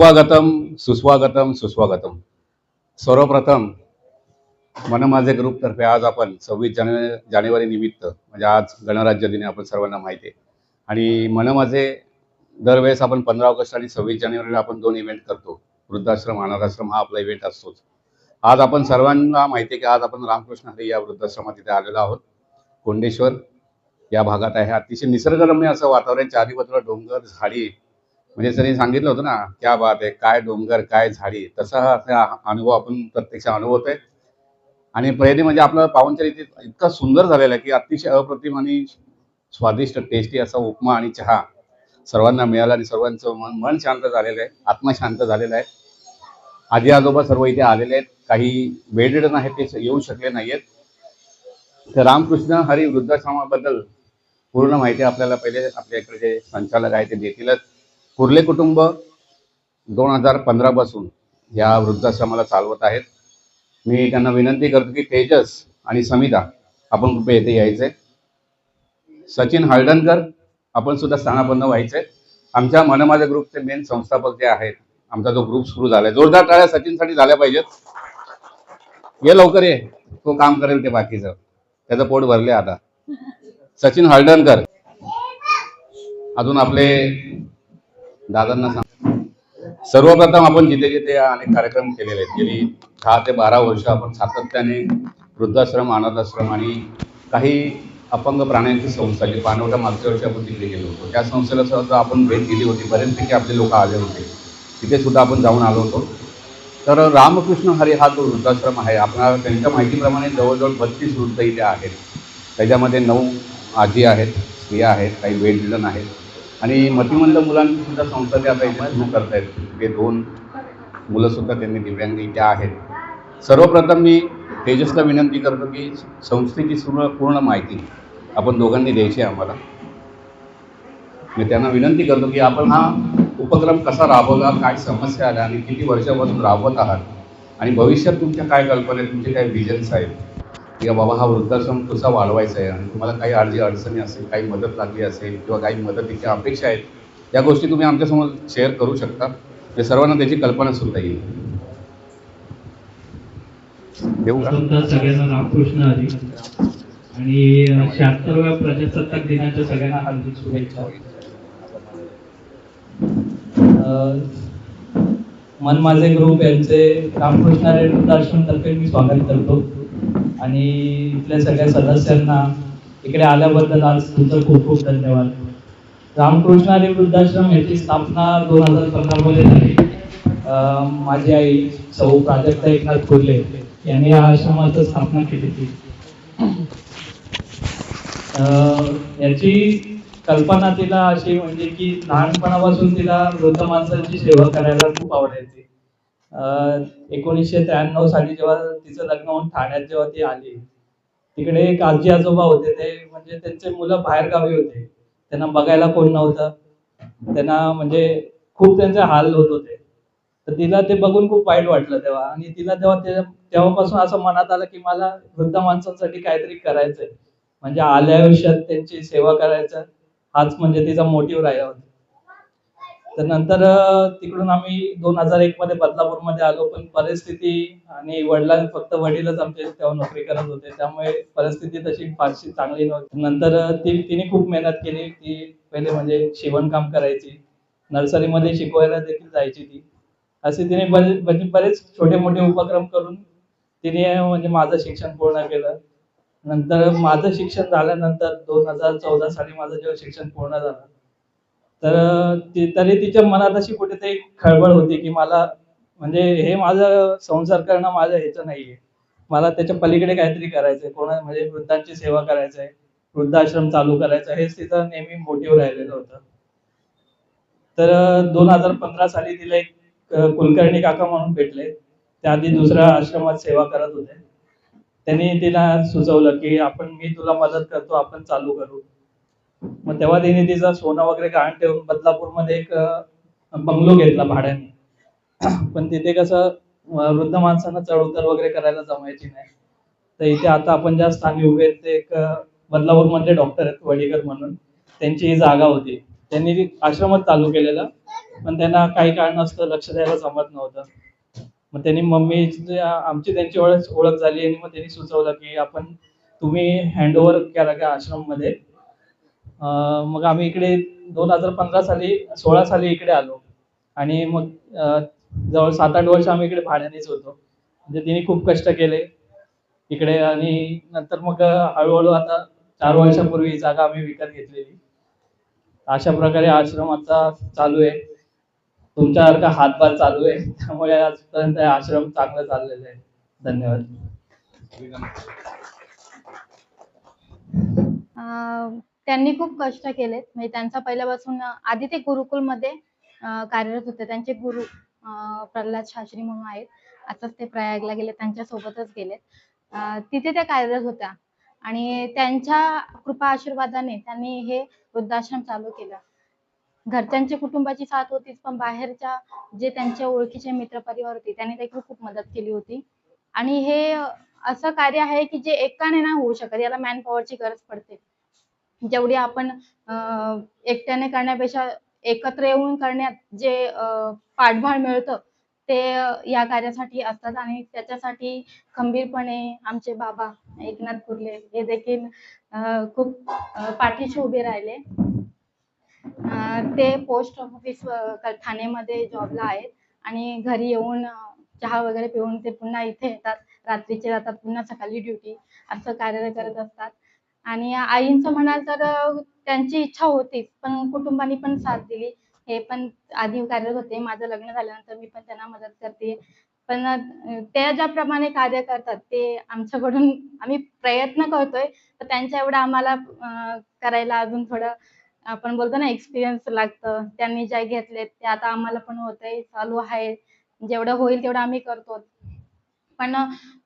सुस्वागतम सुस्वागतम सुस्वागतम. सर्वप्रथम मन माझे ग्रुपतर्फे आज आपण सव्वीस जाने जानेवारी निमित्त म्हणजे आज गणराज्य दिने आपण सर्वांना माहिती आहे. आणि मन माझे दरवेळेस आपण पंधरा ऑगस्ट आणि सव्वीस जानेवारीला आपण दोन इव्हेंट करतो. वृद्धाश्रम अनाथाश्रम हा आपला इव्हेंट असतोच. आज आपण सर्वांना माहिती आहे की आज आपण रामकृष्ण हरी या वृद्धाश्रमात इथे आलेलो आहोत. कोंडेश्वर या भागात आहे. अतिशय निसर्गरम्य असं वातावरण. चारी बाजूला डोंगर झाडी म्हणजे त्यांनी सांगितलं होतं ना क्या बात आहे काय डोंगर काय झाडी तसा हा अनुभव आपण प्रत्यक्ष अनुभवतोय. आणि पहिली म्हणजे आपलं पाहुणचार इथे इतका सुंदर झालेला आहे की अतिशय अप्रतिम आणि स्वादिष्ट टेस्टी असा उपमा आणि चहा सर्वांना मिळाला आणि सर्वांचं मन मन शांत झालेलं आहे आत्मा शांत झालेला आहे. आजी आजोबा सर्व इथे आलेले आहेत. काही वेडेड आहेत ते येऊ शकले नाहीयेत. तर रामकृष्ण हरी वृद्धाश्रमाबद्दल पूर्ण माहिती आपल्याला पहिले आपल्या इकडे जे संचालक आहे ते देतीलच. कुर्ले कुटुंब दोन हजार पंधरापासून या वृद्धाश्रमाला चालवत आहेत. मी त्यांना विनंती करतो की तेजस आणि समिता आपण कृपया येथे यायचे. सचिन हळदणकर आपण सुद्धा स्थानापन्न व्हायचे. आमच्या मन ग्रुपचे मेन संस्थापक जे आहेत आमचा जो ग्रुप सुरू झालाय. जोरदार टाळ्या सचिनसाठी झाल्या पाहिजेत. ये लवकर ये. तो काम करेल ते बाकीचं. त्याचं पोट भरले आता. सचिन हळदणकर अजून आपले दादांना सांग. सर्वप्रथम आपण जिथे जिथे अनेक कार्यक्रम केलेले आहेत गेली दहा ते बारा वर्ष आपण सातत्याने वृद्धाश्रम अनाथाश्रम आणि काही अपंग प्राण्यांची संस्था जी पानवटा मागच्या वर्षी आपण तिकडे गेलो होतो त्या संस्थेला सुद्धा आपण भेट दिली होती. बऱ्याचपैकी आपले लोक आले होते. तिथे सुद्धा आपण जाऊन आलो होतो. तर रामकृष्ण हरी हा जो वृद्धाश्रम आहे आपल्याला त्यांच्या माहितीप्रमाणे जवळजवळ बत्तीस वृद्ध इथे आहेत. त्याच्यामध्ये नऊ आजी आहेत स्त्रिया आहेत काही वेट आहेत. आणि मतिमंद मुलांची सुद्धा संस्था त्या आता इथे सुरू करतायत ते दोन मुलंसुद्धा त्यांनी दिव्यांग इथे आहेत. सर्वप्रथम मी तेजसला विनंती करतो की संस्थेची सुरू पूर्ण माहिती आपण दोघांनी द्यायची आहे आम्हाला. मी त्यांना विनंती करतो की आपण हा उपक्रम कसा राबवला काय समस्या आल्या आणि किती वर्षापासून राबवत आहात आणि भविष्यात तुमच्या काय कल्पना आहेत तुमचे काय विजन्स आहेत? की बाबा हा वृद्धाश्रम कसा वाढवायचा आहे? आणि तुम्हाला काही अडजी अडचणी असेल काही मदत लागली असेल किंवा काही मदतीच्या अपेक्षा आहेत या गोष्टी तुम्ही आमच्यासमोर शेअर करू शकता. ते सर्वांना त्याची कल्पना सुद्धा येईल. सगळ्यांना रामकृष्ण हरी आणि शहात्तरव्या प्रजासत्ताक दिनाच्या सगळ्यांना हार्दिक शुभेच्छा. अं, मन माझे ग्रुप यांचे रामकृष्ण हरी वृद्धाश्रम तर्फे मी स्वागत करतो. आणि इथल्या सगळ्या सदस्यांना इकडे आल्याबद्दल आज तुमचं खूप खूप धन्यवाद. रामकृष्ण आणि वृद्धाश्रम याची स्थापना दोन हजार पंधरामध्ये झाली. अं, माझी आई सौ प्राजक्ता एकनाथ कुर्ले यांनी या आश्रमाची स्थापना केली होती. अं, याची कल्पना तिला अशी म्हणजे की लहानपणापासून तिला वृद्ध माणसांची सेवा करायला खूप आवडायची. एकोणीसशे त्र्याण्णव साली जेव्हा तिचं लग्न होऊन ठाण्यात जेव्हा ती आली तिकडे एक आजी आजोबा होते ते म्हणजे त्यांचे मुलं बाहेरगावी होते. त्यांना बघायला कोण नव्हतं. त्यांना म्हणजे खूप त्यांचे हाल होत होते. तर तिला ते बघून खूप वाईट वाटलं तेव्हा. आणि तिला तेव्हा तेव्हापासून असं मनात आलं की मला वृद्ध माणसांसाठी काहीतरी करायचंय. म्हणजे आल्या आयुष्यात त्यांची सेवा करायचं हाच म्हणजे तिचा मोटिव्ह राहिला होता. तर नंतर तिकडून आम्ही दोन हजार एक मध्ये बदलापूरमध्ये आलो पण परिस्थिती आणि वडिलां फक्त वडीलच आमच्या तेव्हा नोकरी करत होते त्यामुळे परिस्थिती तशी फारशी चांगली नव्हती. नंतर ती तिने खूप मेहनत केली ती पहिले म्हणजे शिवणकाम करायची नर्सरीमध्ये शिकवायला देखील जायची ती. असे तिने बरे- म्हणजे बरेच छोटे मोठे उपक्रम करून तिने म्हणजे माझं शिक्षण पूर्ण केलं. नंतर माझं शिक्षण झाल्यानंतर दोन हजार चौदा साली माझं जेव्हा शिक्षण पूर्ण झालं तर ती तरी तिच्या मनात अशी कुठेतरी खळबळ होती की मला म्हणजे हे माझं संसार करणं माझं ह्याचं नाहीये. मला त्याच्या पलीकडे काहीतरी करायचंय. कोणा म्हणजे वृद्धांची सेवा करायचंय. वृद्धाश्रम चालू करायचं हेच तिचं नेहमी मोटिव्ह राहिलेलं होतं. तर दोन हजार पंधरा साली तिला एक कुलकर्णी काका म्हणून भेटले. त्याआधी दुसऱ्या आश्रमात सेवा करत होते. त्यांनी तिला सुचवलं की आपण मी तुला मदत करतो आपण चालू करू. मग तेव्हा तिने तिचा सोनं वगैरे गहाण ठेवून बदलापूरमध्ये एक बंगलो घेतला भाड्याने. पण तिथे कसं वृद्ध माणसांना चढउतार वगैरे करायला जमायची नाही. तर इथे आता आपण ज्या स्थानी उभे आहेत ते एक बदलापूरमधले डॉक्टर आहेत वडीकर म्हणून. त्यांची ही जागा होती. त्यांनी आश्रमच चालू केलेला. पण त्यांना काही कारणास्तव लक्ष द्यायला जमत नव्हतं. मग त्यांनी मम्मी आमची त्यांची ओळख ओळख झाली आणि मग त्यांनी सुचवलं की आपण तुम्ही हँडओव्हर करा का आश्रममध्ये? मग आम्ही इकडे दोन हजार पंधरा साली सोळा साली इकडे आलो. आणि मग जवळ सात आठ वर्ष आम्ही इकडे भाड्यानेच होतो. म्हणजे तिने खूप कष्ट केले इकडे आणि नंतर मग हळूहळू आता चार वर्षापूर्वी जागा आम्ही विकत घेतलेली. अशा प्रकारे आश्रम आता चालू आहे. तुमच्यासारखा हातभार चालू आहे. त्यामुळे आजपर्यंत आश्रम चांगलं चाललेलं आहे. धन्यवाद. त्यांनी खूप कष्ट केलेत. म्हणजे त्यांचा पहिल्यापासून आधी ते गुरुकुलमध्ये मध्ये कार्यरत होते. त्यांचे गुरु प्रल्हाद शास्त्री म्हणून आहेत. आताच ते प्रयागला गेले. त्यांच्या सोबतच गेलेत तिथे त्या कार्यरत होत्या. आणि त्यांच्या कृपा आशीर्वादाने त्यांनी हे वृद्धाश्रम चालू केलं. घरच्यांच्या कुटुंबाची साथ होतीच पण बाहेरच्या जे त्यांच्या ओळखीचे मित्र परिवार होते त्यांनी देखील खूप मदत केली होती. आणि हे असं कार्य आहे की जे एकाने ना होऊ शकत. याला मॅन पॉवरची गरज पडते. जेवढी आपण एकट्याने करण्यापेक्षा एकत्र येऊन करण्यात जे पाठबळ मिळतं ते या कार्यासाठी असतात. आणि त्याच्यासाठी खंबीरपणे आमचे बाबा एकनाथ कुर्ले हे देखील खूप पाठीशी उभे राहिले. ते पोस्ट ऑफिस ठाणेमध्ये जॉबला आहेत. आणि घरी येऊन चहा वगैरे पिऊन ते पुन्हा इथे येतात. रात्रीचे जातात पुन्हा सकाळी ड्युटी असं कार्य करत असतात. आणि आईंचं म्हणाल तर त्यांची इच्छा होतीच पण कुटुंबानी पण साथ दिली. हे पण आधी कार्यरत होते. माझं लग्न झाल्यानंतर मी पण त्यांना मदत करते. पण त्या ते ज्याप्रमाणे कार्य करतात ते आमच्याकडून आम्ही प्रयत्न करतोय. तर त्यांच्या एवढं आम्हाला करायला अजून थोडं आपण बोलतो ना एक्सपिरियन्स लागतं. त्यांनी जे घेतलेत ते आता आम्हाला पण होतंय चालू आहे. जेवढं होईल तेवढं आम्ही करतो पण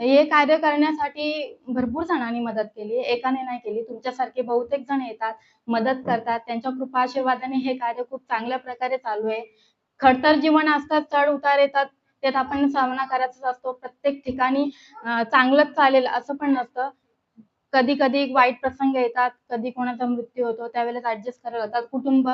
हे कार्य करण्यासाठी भरपूर जणांनी मदत केली. एकाने नाही केली. तुमच्यासारखे बहुतेक जण येतात मदत करतात. त्यांच्या कृपा आशीर्वादाने हे कार्य खूप चांगल्या प्रकारे चालू आहे. खडतर जीवन असतात चढ उतार येतात. त्यात आपण सामना करायचाच असतो. प्रत्येक ठिकाणी चांगलंच चालेल असं पण नसतं. कधी कधी वाईट प्रसंग येतात कधी कोणाचा मृत्यू होतो त्यावेळेस ऍडजस्ट करायला होतात कुटुंब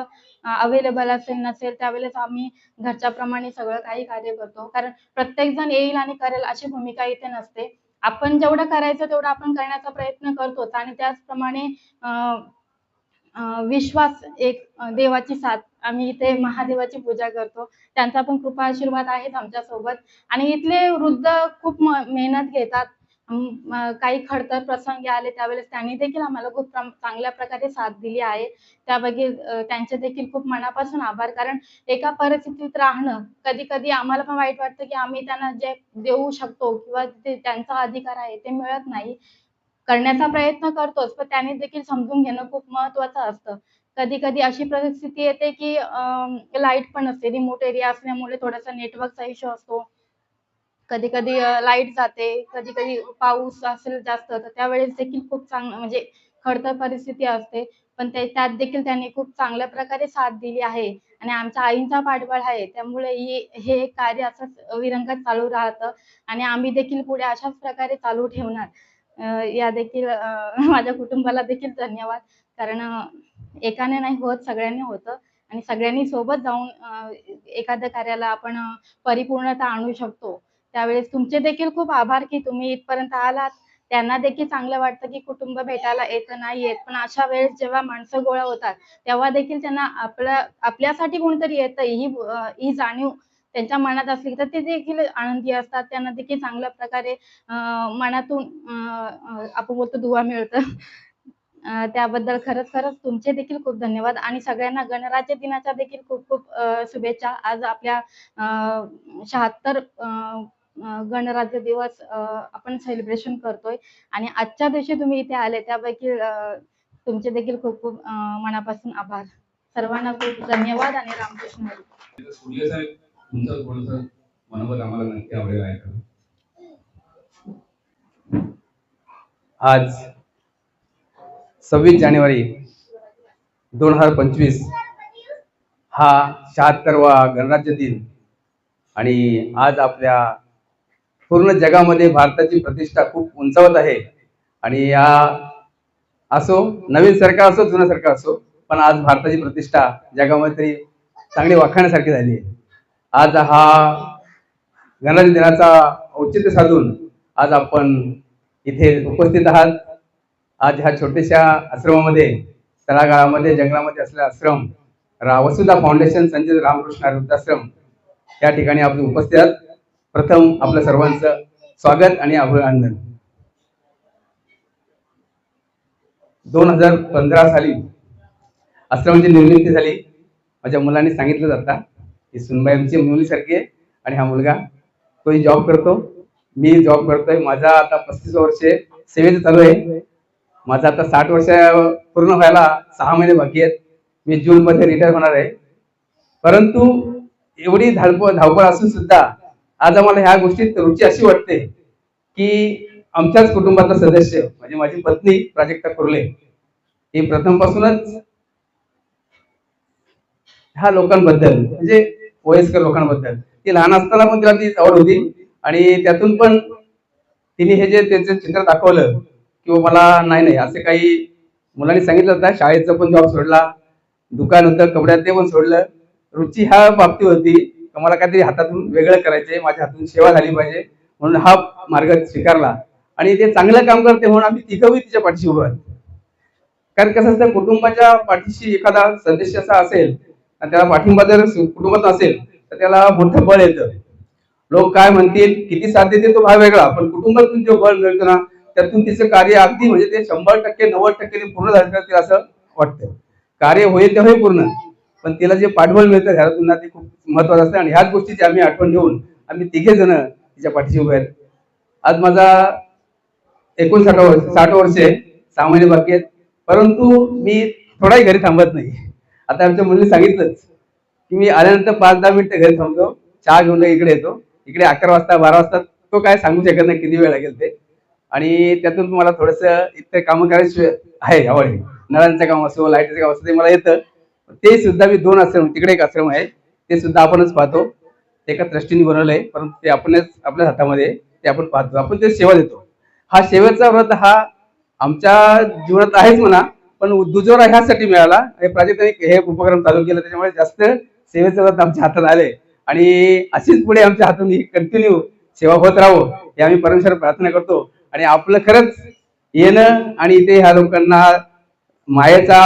अवेलेबल असेल नसेल त्यावेळेस आम्ही घरच्याप्रमाणे सगळं काही कार्य करतो. कारण प्रत्येक जण येईल आणि करेल अशी भूमिका इथे नसते. आपण जेवढं करायचं तेवढं आपण करण्याचा प्रयत्न करतोच. आणि त्याचप्रमाणे अं, विश्वास एक देवाची साथ. आम्ही इथे महादेवाची पूजा करतो. त्यांचा पण कृपा आशीर्वाद आहेच आमच्यासोबत आणि इथले वृद्ध खूप मेहनत घेतात. काही खडतर प्रसंगी आले त्यावेळेस त्यांनी देखील आम्हाला खूप चांगल्या प्रकारे साथ दिली आहे. त्याबद्दल त्यांचे देखील खूप मनापासून आभार. कारण एका परिस्थितीत राहणं कधी कधी आम्हाला पण वाईट वाटतं की आम्ही त्यांना जे देऊ शकतो किंवा ते त्यांचा अधिकार आहे ते मिळत नाही. करण्याचा प्रयत्न करतोच पण त्यांनी देखील समजून घेणं खूप महत्वाचं असतं. कधी कधी अशी परिस्थिती येते की लाइट पण असते. रिमोट एरिया असल्यामुळे थोडासा नेटवर्कचा इश्यू असतो. कधी कधी लाइट जाते कधी कधी पाऊस असेल जास्त तर त्यावेळेस देखील खूप चांगलं म्हणजे खडतर परिस्थिती असते. पण ते त्यात देखील त्यांनी खूप चांगल्या प्रकारे साथ दिली आहे. आणि आमच्या आईंचा पाठबळ आहे. त्यामुळे हे कार्य असंच विरंगत चालू राहतं. आणि आम्ही देखील पुढे अशाच प्रकारे चालू ठेवणार. या देखील माझ्या कुटुंबाला देखील धन्यवाद. कारण एकाने नाही होत सगळ्यांनी होतं. आणि सगळ्यांनी सोबत जाऊन एखाद्या कार्याला आपण परिपूर्णता आणू शकतो. त्यावेळेस तुमचे देखील खूप आभार की तुम्ही इथपर्यंत आलात. त्यांना देखील चांगलं वाटतं की कुटुंब भेटायला येत नाही येत पण अशा वेळेस जेव्हा माणसं गोळा होतात तेव्हा देखील त्यांना आपल्या आपल्यासाठी कोणतरी येतं ही ही जाणीव त्यांच्या मनात असली तर ते देखील आनंदी असतात. त्यांना देखील चांगल्या प्रकारे अं, मनातून अं, आपण बोलतो दुवा मिळतं. त्याबद्दल खरंच खरंच तुमचे देखील खूप धन्यवाद. आणि सगळ्यांना गणराज्य दिनाच्या देखील खूप खूप शुभेच्छा. आज आपल्या शहात्तर गणराज्य दिवस आपण सेलिब्रेशन करतोय. आणि आजच्या दिवशी तुम्ही इथे आले त्यापैकी तुमचे देखील खूप खूप मनापासून आभार. सर्वांना खूप धन्यवाद आणि रामकृष्ण. आज सव्वीस जानेवारी दोन हजार पंचवीस हा शहात्तरवा गणराज्य दिन. आणि आज आपल्या पूर्ण जगामध्ये भारताची प्रतिष्ठा खूप उंचावत आहे. आणि या असो नवीन सरकार असो जुनं सरकार असो पण आज भारताची प्रतिष्ठा जगामध्ये तरी चांगली वाखाण्यासारखी झाली आहे. आज हा गणराज्य दिनाचा औचित्य साधून आज आपण इथे उपस्थित आहात. आज ह्या छोट्याशा आश्रमामध्ये तळागाळामध्ये जंगलामध्ये असलेला आश्रम रा वसुधा फाउंडेशन संजय रामकृष्ण वृद्धाश्रम या ठिकाणी आपण उपस्थित आहात. प्रथम आपल्या सर्वांचं स्वागत आणि अभिनंदन. दोन हजार पंधरा साली आश्रमाची निर्मिती झाली. माझ्या मुलांनी सांगितलं जाता. की सुनबाई आमची मुलीसारखी आहे आणि हा मुलगा तोही जॉब करतो? मी जॉब करतोय. माझा आता पस्तीस वर्षे सेवेचं चालू आहे. माझा आता साठ वर्ष पूर्ण व्हायला सहा महिने बाकी आहेत. मी जून मध्ये रिटायर होणार आहे. परंतु एवढी धावपळ धावपळ असून सुद्धा आज आम्हाला ह्या गोष्टीत रुची अशी वाटते की आमच्याच कुटुंबातला सदस्य म्हणजे माझी पत्नी प्राजक्ता कुर्ले ही प्रथमपासूनच ह्या लोकांबद्दल म्हणजे वयस्कर लोकांबद्दल ती लहान असताना पण तिला ती आवड होती आणि त्यातून पण तिने हे जे त्याचं चित्र दाखवलं किंवा मला नाही नाही असे काही मुलांनी सांगितलं होतं शाळेचं पण जॉब सोडला दुकान होतं कपड्यात ते पण सोडलं रुची ह्या बाबतीत होती का मला काहीतरी हातातून वेगळं करायचंय माझ्या हातून सेवा झाली पाहिजे म्हणून हा मार्ग स्वीकारला. आणि ते चांगलं काम करते म्हणून आम्ही तिघंही तिच्या पाठीशी उभं आहोत. कारण कसं असतं कुटुंबाच्या पाठीशी एखादा सदस्य असा असेल आणि त्याला पाठिंबा जर कुटुंबात असेल तर त्याला मोठं बळ येतं. लोक काय म्हणतील किती साथ देते तो भाग वेगळा पण कुटुंबातून जो बळ मिळतो ना त्यातून तिचं कार्य अगदी म्हणजे ते शंभर टक्के नव्वद टक्के पूर्ण झालं असं वाटतं. कार्य होईल तेव्हा पूर्ण. पण तिला जे पाठबळ मिळतं घरातून ना ते खूप महत्वाचं असतं. आणि ह्याच गोष्टीची आम्ही आठवण घेऊन आम्ही तिघे जण तिच्या पाठीशी उभे आहेत. आज माझा एकोणसाठ वर्ष साठ वर्षे सहा महिने बाकी आहेत. परंतु मी थोडाही घरी थांबत नाही. आता आमच्या मुलीने सांगितलंच की मी आल्यानंतर पाच दहा मिनिटं घरी थांबतो. चहा घेऊन इकडे येतो. इकडे अकरा वाजता बारा वाजता तो काय सांगू शकत नाही किती वेळ लागेल ते. आणि त्यातून मला थोडस इतर कामं करायची आहे आवड नळांचं काम असो लाईटचं काम असो ते मला येतं. ते सुद्धा मी दोन आश्रम तिकडे एक आश्रम आहे ते सुद्धा आपणच पाहतो. ते एका ट्रस्टीने बनवलं आहे परंतु ते आपणच आपल्या हातामध्ये ते आपण पाहतो. आपण ते सेवा देतो. हा सेवेचा व्रत हा आमच्या जीवनात आहेच म्हणा पण दुजोरा ह्यासाठी मिळाला. हे प्राजक्ताने हे उपक्रम चालू केला त्याच्यामुळे जास्त सेवेचं व्रत आमच्या हातात आले आणि अशीच पुढे आमच्या हातून ही कंटिन्यू सेवा होत राहू हे आम्ही परमेश्वर प्रार्थना करतो. आणि आपलं खरंच येणं आणि इथे ह्या लोकांना मायेचा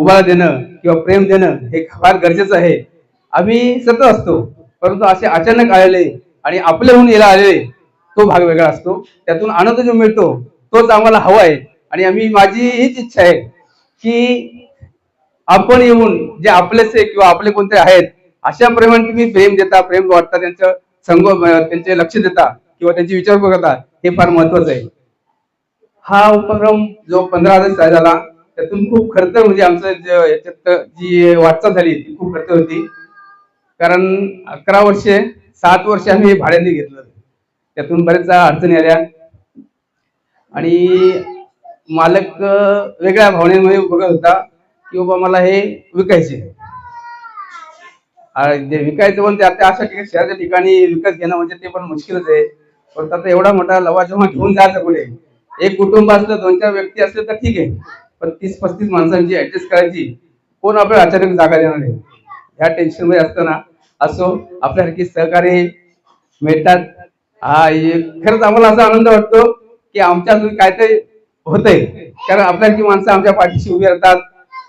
उभा देणं किंवा प्रेम देणं हे फार गरजेचं आहे. आम्ही सतत असतो परंतु असे अचानक आलेले आणि आपल्याहून याला आलेले तो भाग वेगळा असतो. त्यातून आनंद जो मिळतो तोच आम्हाला हवा आहे. आणि आम्ही माझी हीच इच्छा आहे की आपण येऊन जे आपलेचे किंवा आपले कोणते आहेत अशा प्रेमाने तुम्ही प्रेम देता प्रेम वाटता त्यांचं संगो त्यांचे लक्ष देता किंवा त्यांचे विचार करता हे फार महत्वाचं आहे. हा उपक्रम जो पंधरा हजार झाला त्यातून खूप खर्च म्हणजे आमचं याच्यात जी वाटचाल झाली ती खूप खर्च होती. कारण अकरा वर्षे सात वर्षे आम्ही भाड्याने घेतलं. त्यातून बरेच अडचणी आल्या. आणि मालक वेगळ्या भावनेमध्ये बघत होता की बाबा मला हे विकायचे जे विकायचं पण ते आता अशा ठिकाणी शहराच्या ठिकाणी विकत घेणं म्हणजे ते पण मुश्किलच आहे. पण आता एवढा मोठा लवाजमा घेऊन जायचं कुठे? एक कुटुंब असलं दोन चार व्यक्ती असले तर ठीक आहे. पण तीस पस्तीस माणसांची ऍडजस्ट करायची कोण आपल्याला अचानक जागा देणार नाही? ह्या टेन्शनमध्ये असताना असो आपल्यासारखी सहकार्य मिळतात. हा खरंच आम्हाला असा आनंद वाटतो की आमच्या अजून काहीतरी होतंय. कारण आपल्यासारखी माणसं आमच्या पाठीशी उभी राहतात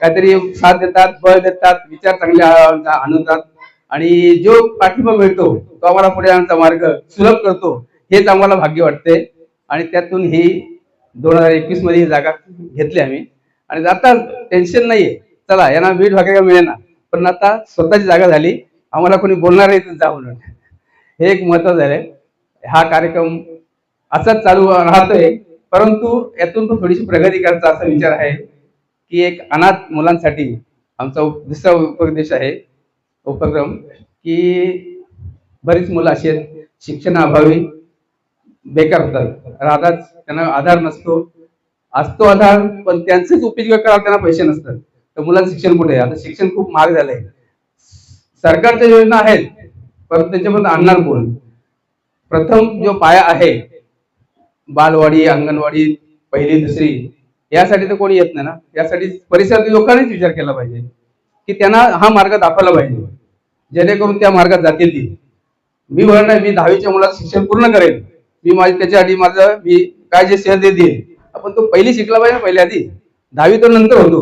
काहीतरी साथ देतात बळ देतात विचार चांगले आणतात आणि जो पाठिंबा मिळतो तो आम्हाला पुढे आमचा मार्ग सुलभ करतो हेच आम्हाला भाग्य वाटते आणि त्यातून ही दोन हजार एकवीसमध्ये ही जागा घेतली आम्ही. आणि आता टेन्शन नाहीये. चला यांना वीट भाग्य मिळेना. पण आता स्वतःची जागा झाली. आम्हाला कोणी बोलणार आहे जा म्हणून. हे एक महत्त्व झालंय. हा कार्यक्रम असाच चालू राहतोय. परंतु यातून पण थोडीशी प्रगती करायचा असा विचार आहे की एक अनाथ मुलांसाठी आमचा उप- दुसरा उपदेश आहे उपक्रम की बरीच मुलं अशी आहेत. शिक्षणाअभावी बेकार होतात. राहतात त्यांना आधार नसतो. असतो आधार पण त्यांचेच उपयोग करायला त्यांना पैसे नसतात. तर मुलांचं शिक्षण कुठे आहे? आता शिक्षण खूप महाग झालंय. सरकारच्या योजना आहेत परंतु त्याच्यामध्ये आणणार कोण? प्रथम जो पाया आहे बालवाडी अंगणवाडी पहिली दुसरी यासाठी तर कोणी येत नाही ना? यासाठी परिसरातील लोकांनीच विचार केला पाहिजे की त्यांना हा मार्ग दाखवला पाहिजे जेणेकरून त्या मार्गात जातील ती. मी म्हणणार नाही मी दहावीच्या मुलाचं शिक्षण पूर्ण करेन. मी माझी त्याच्यासाठी माझं मी काय जे सेल देईल आपण तो पहिली शिकला पाहिजे ना पहिल्या आधी. दहावी तर नंतर होतो.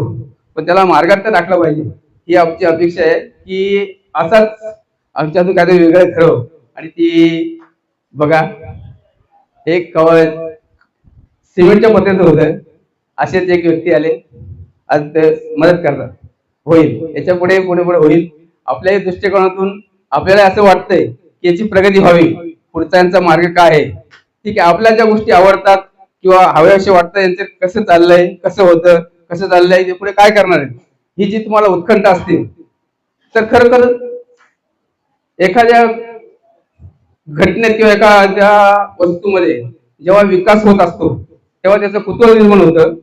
पण त्याला मार्गात तर टाकलं पाहिजे. ही आमची अपेक्षा आहे की असाच आमच्यातून काहीतरी वेगळं ठरव. आणि ती बघा एक कवळ सिमेंटच्या पत्र्याचं होतं असेच एक व्यक्ती आले आज ते मदत करतात. होईल. याच्यापुढे पुढे पुढे होईल. आपल्याही दृष्टिकोनातून आपल्याला असं वाटतंय की याची प्रगती व्हावी. पुढचा मार्ग काय आहे? ठीक आहे आपल्या ज्या गोष्टी आवडतात किंवा हवे असे वाटतं यांचं कसं चाललंय कसं होतं कसं चाललंय ते पुढे काय करणार आहे ही जी तुम्हाला उत्कंठ असते तर खरं तर एखाद्या घटनेत किंवा एखाद्या वस्तूमध्ये जेव्हा विकास होत असतो तेव्हा त्याचं कुतूहल निर्माण होतं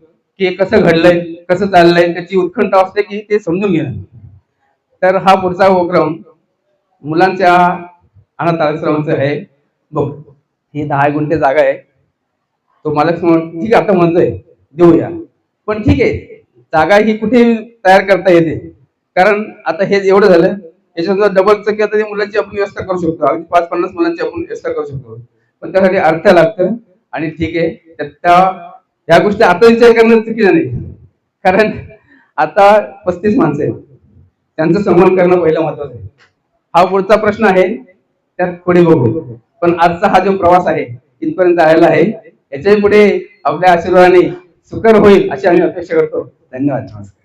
की कसं घडलंय कसं चाललंय त्याची उत्कंठ असते की ते समजून घेणं. तर हा पुढचा उपक्रम मुलांच्या अनाथ आश्रमाचा आहे. बघ ही दहा गुंठे जागा आहे. तो मला ठीक आहे आता म्हणतोय देऊया. पण ठीक आहे जागा ही कुठे तयार करता येते. कारण आता हे एवढं झालं याच्यानंतर डबल चक्की आता मुलांची आपण व्यवस्था करू शकतो. अगदी पाच पन्नास मुलांची आपण व्यवस्था करू शकतो. पण त्यासाठी अर्थ लागतं आणि ठीक आहे त्या- ह्या गोष्टी आता विचार करणं चुकीचं नाही. कारण आता पस्तीस माणसं आहेत. त्यांचं संमान करणं पहिलं महत्वाचं आहे. हा पुढचा प्रश्न आहे त्यात पुढे बघू. पण आजचा हा जो प्रवास आहे इथपर्यंत आलेला आहे याच्याही पुढे आपल्या आशीर्वादाने सुकर होईल अशी आम्ही अपेक्षा करतो. धन्यवाद. नमस्कार